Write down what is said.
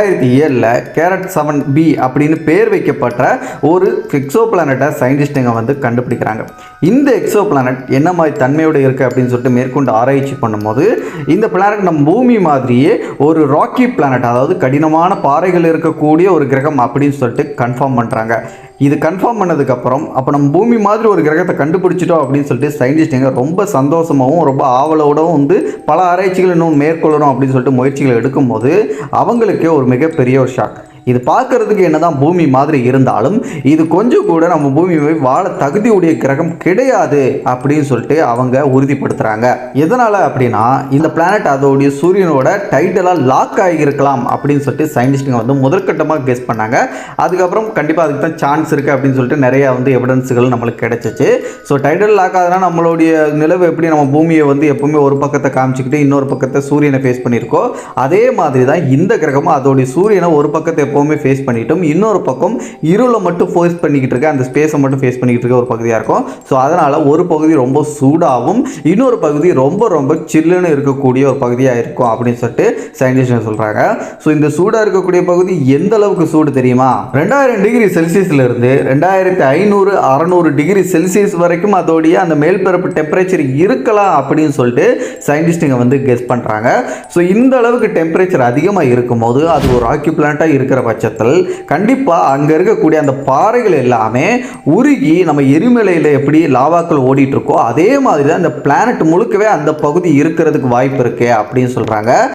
ரெண்டாயிரத்தி ஏழில் carrot seven B அப்படின்னு பேர் வைக்கப்பட்ட ஒரு எக்ஸோ பிளானட்டை சயின்டிஸ்ட்டுங்க வந்து கண்டுபிடிக்கிறாங்க. இந்த எக்ஸோ பிளானட் என்ன மாதிரி தன்மையோடு இருக்குது அப்படின்னு சொல்லிட்டு மேற்கொண்டு ஆராய்ச்சி பண்ணும்போது இந்த பிளானட் நம்ம பூமி மாதிரியே ஒரு ராக்கி பிளானட் அதாவது கடினமான பாறைகள் இருக்கக்கூடிய ஒரு கிரகம் அப்படின்னு சொல்லிட்டு கன்ஃபார்ம் பண்ணுறாங்க இது கன்ஃபார்ம் பண்ணதுக்கப்புறம் அப்போ நம்ம பூமி மாதிரி ஒரு கிரகத்தை கண்டுபிடிச்சிட்டோம் அப்படின்னு சொல்லிட்டு சயின்டிஸ்ட்டுங்க ரொம்ப சந்தோஷமாகவும் ரொம்ப ஆவலோடவும் வந்து பல ஆராய்ச்சிகள் இன்னும் மேற்கொள்ளணும் அப்படின்னு சொல்லிட்டு முயற்சிகள் எடுக்கும்போது அவங்களுக்கே ஒரு மிகப்பெரிய ஒரு ஷாக் இது பார்க்கறதுக்கு என்னதான் பூமி மாதிரி இருந்தாலும் இது கொஞ்சம் கூட நம்ம பூமி போய் வாழ தகுதியுடைய கிரகம் கிடையாது அப்படின்னு சொல்லிட்டு அவங்க உறுதிப்படுத்துறாங்க. எதனால அப்படின்னா இந்த பிளானட் அதோடைய சூரியனோட டைட்டலாக லாக் ஆகியிருக்கலாம் அப்படின்னு சொல்லிட்டு சயின்டிஸ்ட்டுங்க வந்து முதற்கட்டமாக கெஸ் பண்ணாங்க. அதுக்கப்புறம் கண்டிப்பாக அதுக்கு தான் சான்ஸ் இருக்குது அப்படின்னு சொல்லிட்டு நிறைய வந்து எவிடன்ஸுகள் நம்மளுக்கு கிடைச்சிச்சு. ஸோ டைட்டல் லாக் ஆகுதுன்னா நம்மளுடைய நிலவு எப்படி நம்ம பூமியை வந்து எப்பவுமே ஒரு பக்கத்தை காமிச்சிக்கிட்டு இன்னொரு பக்கத்தை சூரியனை ஃபேஸ் பண்ணியிருக்கோ அதே மாதிரி தான் இந்த கிரகமும் அதோடைய சூரியனை ஒரு பக்கத்தை எப்போவுமே ஃபேஸ் பண்ணிட்டோம். இன்னொரு பக்கம் இருளை மட்டும் ஃபேஸ் பண்ணிக்கிட்டு இருக்க அந்த ஸ்பேஸை மட்டும் ஃபேஸ் பண்ணிக்கிட்டு இருக்க ஒரு பகுதியாக இருக்கும். ஸோ அதனால் ஒரு பகுதி ரொம்ப சூடாகவும் இன்னொரு பகுதி ரொம்ப ரொம்ப சில்லுன்னு இருக்கக்கூடிய ஒரு பகுதியாக இருக்கும் அப்படின்னு சொல்லிட்டு சயின்டிஸ்ட் சொல்கிறாங்க ஸோ இந்த சூடாக இருக்கக்கூடிய பகுதி எந்த அளவுக்கு சூடு தெரியுமா? ரெண்டாயிரம் டிகிரி செல்சியஸ்ல இருந்து ரெண்டாயிரத்தி ஐநூறு அறநூறு டிகிரி செல்சியஸ் வரைக்கும் அதோடைய அந்த மேல்பரப்பு டெம்பரேச்சர் இருக்கலாம் அப்படின்னு சொல்லிட்டு சயின்டிஸ்ட்டுங்க வந்து கெஸ் பண்ணுறாங்க ஸோ இந்த அளவுக்கு டெம்பரேச்சர் அதிகமாக இருக்கும்போது அது ஒரு ராக்கி இருக்கிற இருக்கிற பட்சத்தில் கண்டிப்பாக அங்கே இருக்கக்கூடிய அந்த பாறைகள் எல்லாமே உருகி நம்ம எரிமலையில் எப்படி லாவாக்கள் ஓடிட்டு இருக்கோ அதே மாதிரி தான் இந்த பிளானட் முழுக்கவே அந்த பகுதி இருக்கிறதுக்கு வாய்ப்பு இருக்கு அப்படின்னு சொல்கிறாங்க